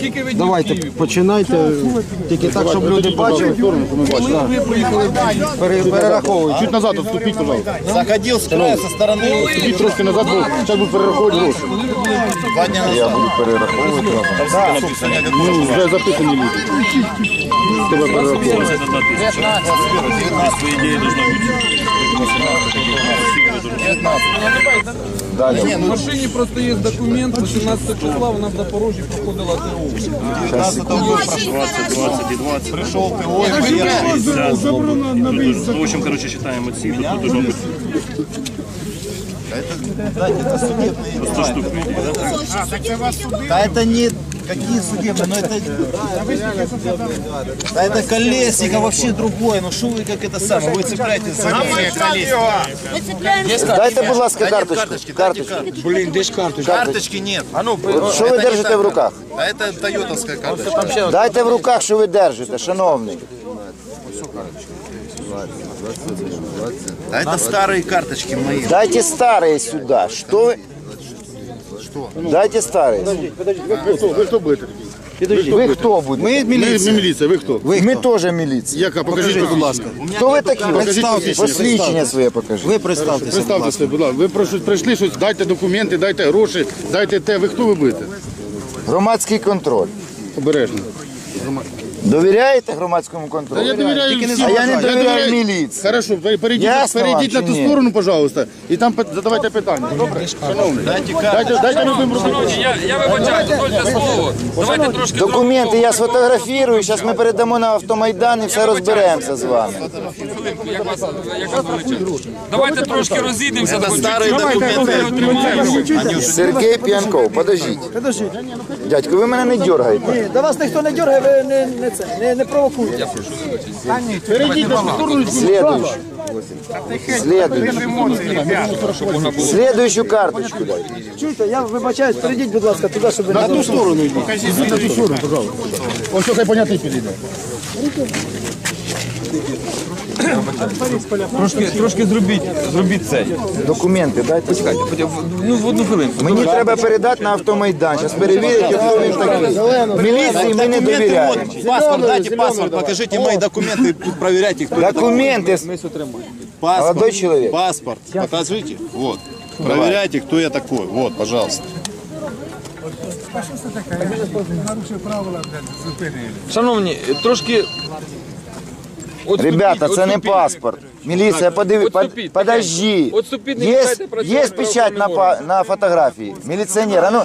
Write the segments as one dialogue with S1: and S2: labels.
S1: Скільки ви днів в
S2: Давайте,
S1: Києві?
S2: починайте. Тільки так, щоб люди бачили.
S1: Коли ви поїхали в Київ?
S2: Пере- Перераховують.
S3: Чуть назад отступіть, пожалуйста.
S4: Заходил с края, со стороны.
S3: Чуть трошки назад, бо зараз будуть перераховувати гроші.
S4: Два дня назад.
S3: Я буду перераховувати разом. Ну, вже записані люди. Тебе перераховувати.
S1: В машині просто є документ, 18 числа вона в Запорожжі проходила ТО.
S4: 19 прошло.
S5: 20 и 20.
S4: Пришел ТО и приехал.
S5: Ну, в общем, короче, считаем от сих, тут должно быть
S4: Дайте, это судебные
S5: 100 штук, по идее, да?
S4: Да это не какие судебные, но это... Да это колесник, а вообще другое. Ну что вы как это самое, вы цепляетесь за
S6: цепляємося.
S2: Дайте, будь ласка,
S4: Да нет
S2: карточку.
S4: карточки, дайте
S2: Карточку.
S4: карточки. Нет. А ну,
S2: Що ви держите в руках?
S4: Да это тойотовская карточка.
S2: Дайте в руках, що ви держите, шановний.
S4: Да это старые карточки мои.
S2: Дайте старые сюда. Что вы? Дайте старые.
S3: Ви хто? Ви хто будете?
S2: Ви хто будете?
S3: Ми міліція. Ми міліція, ви хто?
S2: Ми теж міліція.
S3: Яка? Покажіть, будь ласка.
S2: Хто ви такі?
S3: Представтеся.
S2: Посвідчення своє покажіть. Ви представтеся.
S3: Представте себе, будь ласка. Ви прийшли, щось, дайте документи, дайте гроші, дайте те. Ви хто ви будете?
S2: Громадський контроль.
S3: Обережно.
S2: Довіряєте громадському
S3: Та
S2: контролю?
S3: я довіряю всім.
S2: А я не
S3: Я
S2: довіряю міліції.
S3: Хорошо, пер- перейдіть,
S2: Ясно
S3: перейдіть
S2: вам
S3: на
S2: чи
S3: ту
S2: ні?
S3: сторону, пожалуйста, і там пи- задавайте питання. Добре? Шановний. Дайте, дайте людям робити.
S1: Я, я вибачаю, дозвольте слово. Давайте трошки
S2: Документи я сфотографірую, зараз ми передамо на автомайдан і все розберемося з вами.
S1: хвилинку. Як вас, як вас величать? Давайте трошки розійдемося.
S4: Это
S1: хоч
S4: старые
S1: чуть-чуть.
S4: документы. Они уже
S2: Сергій П'янков, подождіть. Дядько, ви мене не дергаєте.
S7: До вас ніхто не дергає, ви не, не, це, не, не провокуєте.
S3: Перейдіть на сторону.
S2: Следующую. Следующую. Следующую карточку.
S7: Чуєте, я вибачаюсь, перейдіть, будь ласка, туди, щоб
S3: На ту сторону йдіть. На ту сторону, пожалуйста. Ось що хай понятий підійде.
S1: Трошки, трошки зробіть, зробіть це.
S2: Документи дайте.
S1: Ну, в одну хвилинку.
S2: Мені треба передати на автомайдан. Зараз перевірять, хто він такий. Міліції ми не довіряємо.
S4: Вот, паспорт, дайте паспорт, покажите мои документы, проверяйте, кто это.
S2: Документи.
S4: Паспорт,
S2: Молодой человек.
S4: Паспорт, покажите. Вот. Проверяйте, кто я такой. Вот, пожалуйста.
S1: Шановні, трошки...
S2: Ребята, це не паспорт. Міліція, подиви, под, подожди.
S1: Отступіть, не
S2: Є,
S1: мішайте працювати
S2: є печать на, па- на фотографії. Міліціонер, а ну.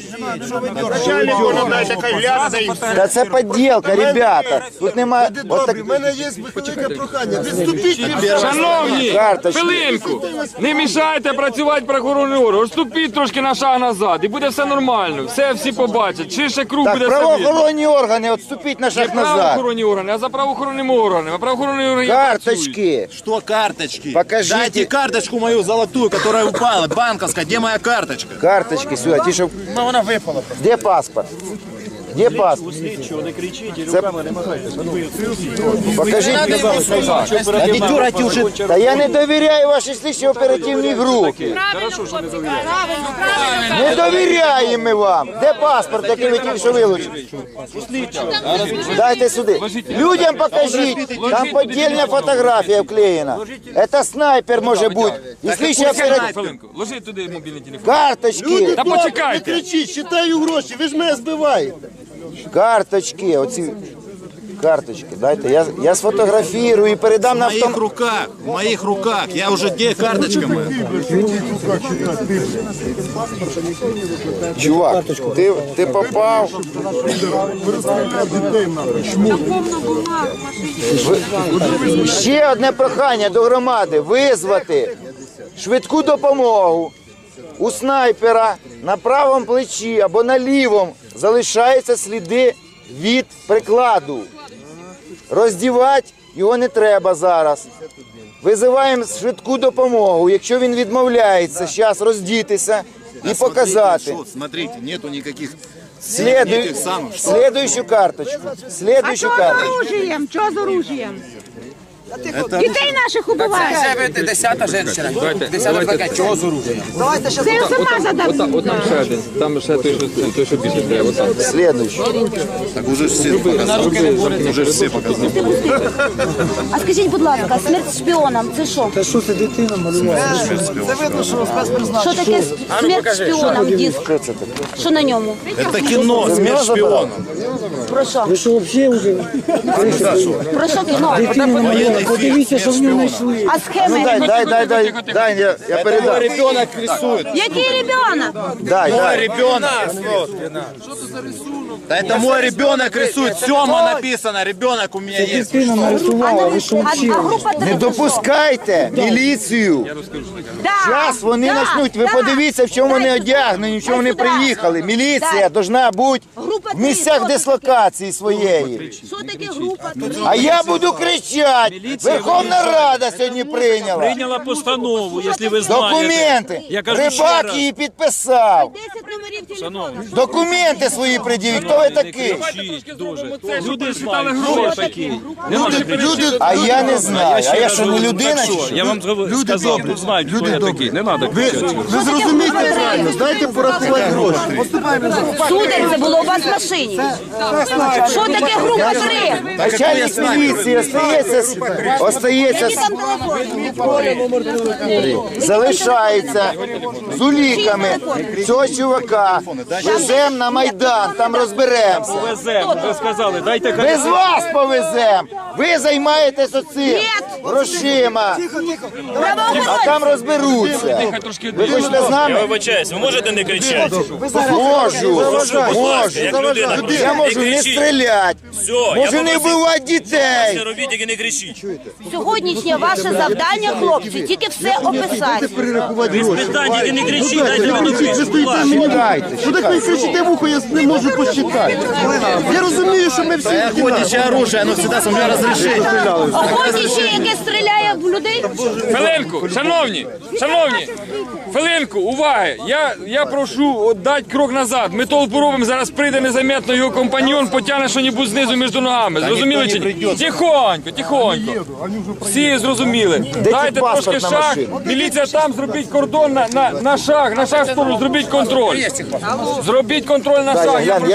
S2: Та це поділка, ребята. Тут нема... От так...
S3: мене є велике прохання. Відступіть
S1: Шановні,
S2: Карточки.
S1: хвилинку, не мішайте працювати правоохоронний орган. Отступіть трошки на шаг назад і буде все нормально. Все всі побачать. Ширше круг
S2: Так,
S1: буде видно.
S2: правоохоронні органи, відступіть на шаг назад.
S1: правоохоронні органи, а за правоохоронними органами. А правоохоронні органи працюють.
S2: Карточки.
S4: Что карточки?
S2: Покажите.
S4: Дайте карточку мою золотую, которая упала, банковская. Где моя карточка?
S2: Карточки сюди, ті, що...
S4: Ну, она выпала.
S2: Де паспорт? Де паспорт? Це... Покажіть мені.
S4: Да не дергайте уже.
S2: Та я не довіряю вашій слідчій оперативній групі.
S6: Правильно, правильно.
S2: Не довіряємо ми вам. Де паспорт, який ви тільки що вилучили? Дайте сюди. Людям покажіть. Там подільна фотографія вклеєна. Це снайпер може бути. І слідчий оперативний.
S1: Ложіть туди мобільний телефон.
S2: Карточки.
S1: Та почекайте.
S3: Кричіть, считаю гроші, ви ж мене збиваєте.
S2: Карточки. Оці карточки. Дайте. Я, я сфотографірую і передам
S4: В
S2: на
S4: моих
S2: автомат.
S4: руках, в моих руках. Я уже где карточка моя?
S2: Чувак, ти, ти попав. Ви- Ще одне прохання до громади визвати швидку допомогу. У снайпера на правому плечі або на лівому залишаються сліди від прикладу. Роздівати його не треба зараз. Визиваємо швидку допомогу. Якщо він відмовляється, зараз роздітися і показати.
S4: Смотрите, нету никаких
S2: следующую карточку.
S6: А
S2: Следующую
S6: що з
S2: карточку.
S6: оружием? Що з оружием? Дітей наших убивають.
S8: Десята женщина.
S1: Давайте,
S8: Десята
S1: давайте.
S8: така, чого з оружием?
S7: Давайте ще
S6: Це я сама задам.
S1: От, там ще один, там ще той, що, той, що більше треба, от там.
S2: Слідуючий.
S4: Так уже ж все показали. Уже ж все показали.
S6: А скажіть, будь ласка, смерть шпіонам це що?
S7: Та що це дитина малювала? Це видно, що спецпризначення.
S6: Що таке смерть шпіонам диск? Що на ньому?
S4: Это кино, смерть шпионом.
S6: Про що?
S7: Ви що взагалі?
S6: Про що кіно?
S7: Дитина. Подивіться, що в нього знайшли.
S6: А схеми?
S2: Дай, дай, дай, дай, дай, я, я передам.
S4: Ребенок рисует.
S6: Який ребенок?
S2: Дай,
S4: Мой
S2: дай.
S4: ребенок. Да это мой ребенок рисует. Сема написано, ребенок у меня есть.
S7: Дитина нарисувала, ви що
S6: А, а
S7: взагалі?
S6: група
S2: Не допускайте міліцію.
S6: Да,
S2: Зараз вони
S6: да,
S2: почнуть. Ви
S6: да.
S2: подивіться, в чому вони
S6: сюди.
S2: одягнені, в чому вони
S6: сюди.
S2: приїхали. Міліція
S6: Дай.
S2: повинна бути
S6: Група
S2: в
S6: три,
S2: місцях
S6: що
S2: дислокації своєї.
S6: Що таке група три?
S2: А я буду кричати. Верховна Рада сьогодні прийняла.
S5: Прийняла постанову, якщо ви знаєте.
S2: Документи.
S5: Я кажу ще
S2: Рибак
S5: раз.
S2: її підписав.
S6: 10.
S2: Документи свої пред'явіть. Хто ви такий?
S5: Люди. Не треба кричати.
S2: Люди, а я не знаю. А я що не людина? Чи
S5: що? Я вам згов- сказав, тут знають, хто я такий. Не треба кричати.
S6: Ви зрозумійте правильно,
S2: дайте порахувати гроші.
S6: Сударь, це було у вас в машині. Що таке група три?
S2: Начальник міліції остається, остається,
S6: Які там телефони?
S2: залишається з уліками цього чувака. Веземо на Майдан, там розберемося.
S5: Повеземо, ви сказали, дайте
S2: Ми з вас повеземо. Ви займаєтесь оцим грошима, а там розберуться. Ви хочете з нами?
S5: вибачаюсь, ви можете не кричати?
S2: Можу, можу.
S5: як людина.
S2: Я можу не стріляти, можу не вбивати дітей.
S5: робіть, тільки не кричіть.
S6: Сьогоднішнє ваше завдання, хлопці, тільки все описати.
S5: Питань, тільки не кричіть, дайте мені кричати.
S2: Чекайте,
S3: Ну так ви кричите в ухо, я не можу посчитати. Я розумію, що ми всі
S4: Охотничье оружие, оно всегда с меня разрешение.
S6: Охотниче, яке стріляє в людей?
S1: Хвилинку, шановні, шановні, хвилинку, уваги. Я, я прошу дати крок назад. Ми толпу робимо, зараз прийде незаметно його компаньон, потягне що-небудь знизу між ногами. Зрозуміли чи ні? Тихонько, тихонько. Всі зрозуміли. Дайте трошки шаг. Міліція там, зробіть кордон на, на, на шаг, на шаг в сторону, зробіть контроль. Зробіть контроль на шаг.
S2: я
S1: прошу.